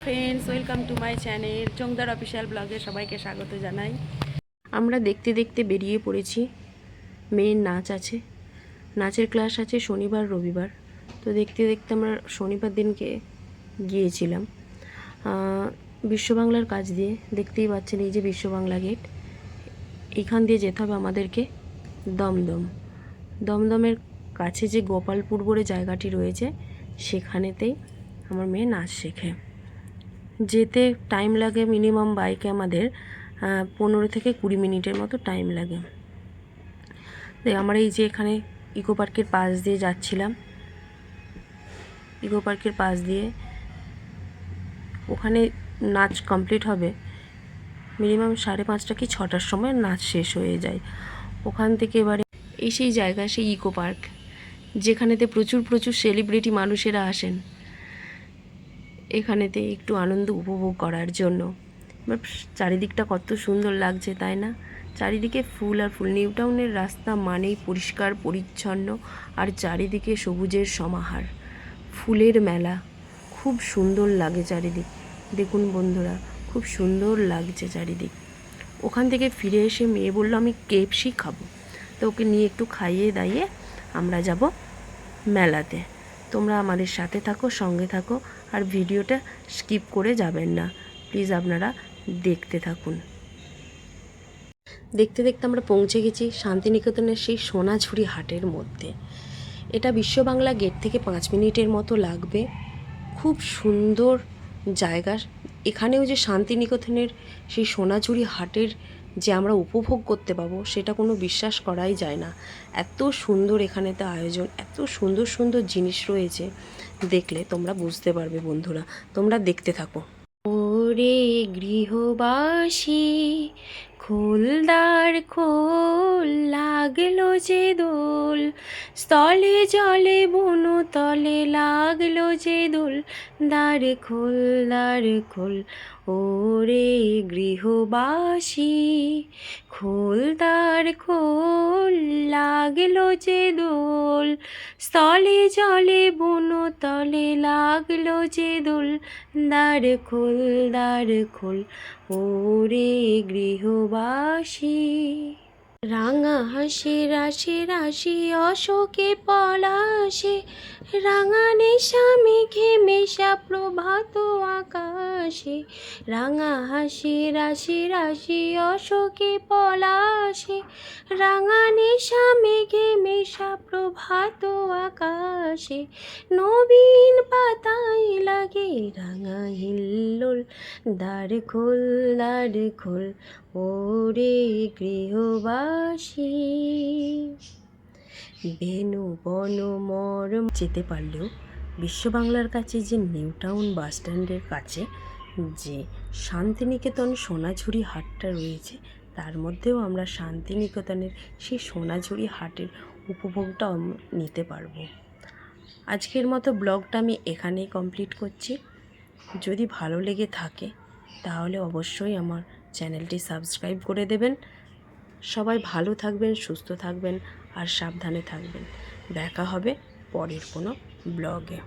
Friends welcome to my channel Chongdar official ব্লগে সবাইকে স্বাগত জানাই। আমরা দেখতে দেখতে বেরিয়ে পড়েছি। মেয়ের নাচ আছে। নাচের ক্লাস আছে শনিবার, রবিবার। তো দেখতে দেখতে আমরা শনিবার দিনকে গিয়েছিলাম। বিশ্ববাংলার কাজ দিয়ে দেখতেই পাচ্ছেন এই যে বিশ্ববাংলা গেট। এইখান দিয়ে যেতে হবে আমাদেরকে দমদম। দমদমের কাছে যে গোপালপুর বলে জায়গাটি রয়েছে, সেখানেতেই আমার মেয়ে নাচ শেখে। যেতে টাইম লাগে মিনিমাম বাইকে আমাদের পনেরো থেকে কুড়ি মিনিটের মতো টাইম লাগে। আমরা এই যে এখানে ইকো পার্কের পাশ দিয়ে যাচ্ছিলাম। ইকো পার্কের পাশ দিয়ে ওখানে নাচ কমপ্লিট হবে। মিনিমাম সাড়ে পাঁচটা কি ছটার সময় নাচ শেষ হয়ে যায়। ওখান থেকে এবারে এই সেই জায়গা, সেই ইকো পার্ক, যেখানেতে প্রচুর প্রচুর সেলিব্রিটি মানুষেরা আসেন। এখানেতে একটু আনন্দ উপভোগ করার জন্য। এবার চারিদিকটা কত সুন্দর লাগছে, তাই না? চারিদিকে ফুল আর ফুল, নিউ টাউনের রাস্তা মানেই পরিষ্কার, পরিচ্ছন্ন আর চারিদিকে সবুজের সমাহার। ফুলের মেলা, খুব সুন্দর লাগে চারিদিক দেখুন বন্ধুরা, খুব সুন্দর লাগছে চারিদিক। ওখান থেকে ফিরে এসে মেয়ে বলল, আমি কেপসি খাব। তো ওকে নিয়ে একটু খাইয়ে দাইয়ে আমরা যাব মেলাতে। তোমরা আমাদের সাথে থাকো, সঙ্গে থাকো, আর ভিডিওটা স্কিপ করে যাবেন না। প্লিজ আপনারা দেখতে থাকুন। দেখতে দেখতে আমরা পৌঁছে গেছি শান্তিনিকেতনের সেই সোনাঝুরি হাটের মধ্যে। এটা বিশ্ব বাংলা গেট থেকে পাঁচ মিনিটের মতো লাগবে। খুব সুন্দর জায়গা এখানেও যে শান্তিনিকেতনের সেই সোনাঝুরি হাটের যে আমরা উপভোগ করতে পাবো, সেটা কোনো বিশ্বাস করাই যায় না। এত সুন্দর এখানেতে আয়োজন, এত সুন্দর সুন্দর জিনিস রয়েছে। দেখলে তোমরা বুঝতে পারবে বন্ধুরা, তোমরা দেখতে থাকো। ওরে গৃহবাসী, খোলদার খোল লাগল যে দোল স্থলে জলে বনো তলে লাগল যে দোল, দ্বার খোল দ্বার খোল, ওরে গৃহবাসী, খোল দ্বার খোল, লাগল যে দোল, স্থলে জলে বনো তলে লাগল যে দোল, দ্বার খোল দ্বার খোল, ওরে গৃহবাসী। রাঙা হাসি, রাশি রাশি, অশোকে পলাশে। রাঙা নেশা, মেঘে মেশা, প্রভাত আকাশে। রাঙা হাসি, রাশি রাশি, অশোকে পলাশে। রাঙা নেশা, মেঘে মেশা, প্রভাত আকাশে। নবীন পাতায় লাগে রাঙা হিল্লোল দ্বার খোল দ্বার খোল, ওরে গৃহবাসী। বেনু, বন, মরম। যেতে পারলেও বিশ্ব বাংলার কাছে যে নিউ টাউন বাস স্ট্যান্ডের কাছে যে শান্তিনিকেতন সোনাঝুরি হাটটা রয়েছে, তার মধ্যেও আমরা শান্তিনিকেতনের সেই সোনাঝুরি হাটের উপভোগটা নিতে পারব। আজকের মতো ব্লগটা আমি এখানেই কমপ্লিট করছি। যদি ভালো লেগে থাকে, তাহলে অবশ্যই আমার চ্যানেলটি সাবস্ক্রাইব করে দেবেন। সবাই ভালো থাকবেন, সুস্থ থাকবেন আর সাবধানে থাকবেন। দেখা হবে পরের কোনো ব্লগে।